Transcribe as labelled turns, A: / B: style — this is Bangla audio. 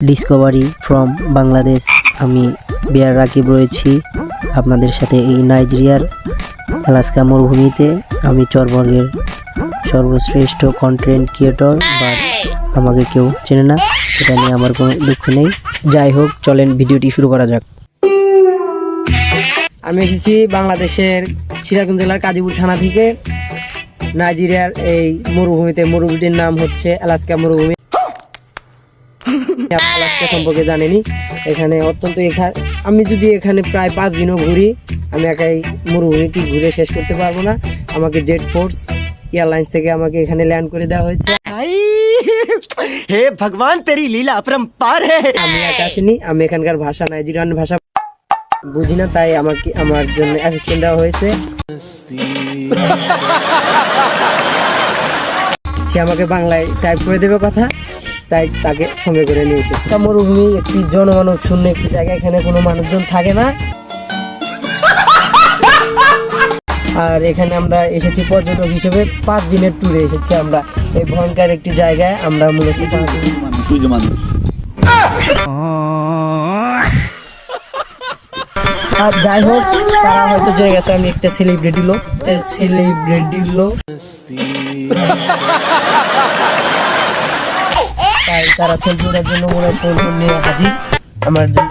A: ডিসকভারি ফ্রম বাংলাদেশ আমি বিয়ার রাকিব রয়েছি। আপনাদের সাথে এই নাইজেরিয়ার আলাস্কা মরুভূমিতে আমি চরবর্গের সর্বশ্রেষ্ঠ কন্টেন্ট ক্রিয়েটর বা আমাকে কেউ চেনে না, সেটা নিয়ে আমার কোনো দুঃখ নেই। যাই হোক, চলেন ভিডিওটি শুরু করা যাক।
B: আমি এসেছি বাংলাদেশের সিরাজগঞ্জ জেলার কাজীপুর থানা থেকে। নাইজেরিয়ার এই মরুভূমিতে, মরুভূমিটির নাম হচ্ছে আলাস্কা মরুভূমি। আলাস্কা সম্পর্কে জানেনি। এখানে অত্যন্ত এখানে আমি যদি এখানে প্রায় পাঁচ দিনও ঘুরি আমি একাই মরুভূমিটি ঘুরে শেষ করতে পারব না। আমাকে জেট ফোর্স এয়ারলাইন্স থেকে আমাকে এখানে ল্যান্ড করে দেওয়া হয়েছে।
C: হে ভগবান তেরি লীলা অপরম্পার হে।
B: আমি একা আসিনি আমি এখানকার ভাষা নাইজেরিয়ান ভাষা বুঝি না তাই আমাকে আমার জন্য অ্যাসিস্ট্যান্ট দেওয়া হয়েছে। সে আমাকে বাংলায় টাইপ করে দেবে কথা। তাই তাকে সঙ্গে করে নিয়ে এসে মরুভূমি একটি জনমানব শূন্য একটি জায়গা, এখানে কোনো মানুষজন থাকে না। আর এখানে আমরা এসেছি পর্যটক হিসেবে। পাঁচ দিনের ট্যুরে এসেছি আমরা। এই ভয়ঙ্কর একটি জায়গায় আমরা মূলত আর যাই হোক, তারা হয়তো জেগে গেছে আমি একটা সেলিব্রিটি লোক। সেলিব্রিটি লোক তারা সেলফি ওঠার জন্য ওরা ফোন নিয়ে হাজির। আমার জন্য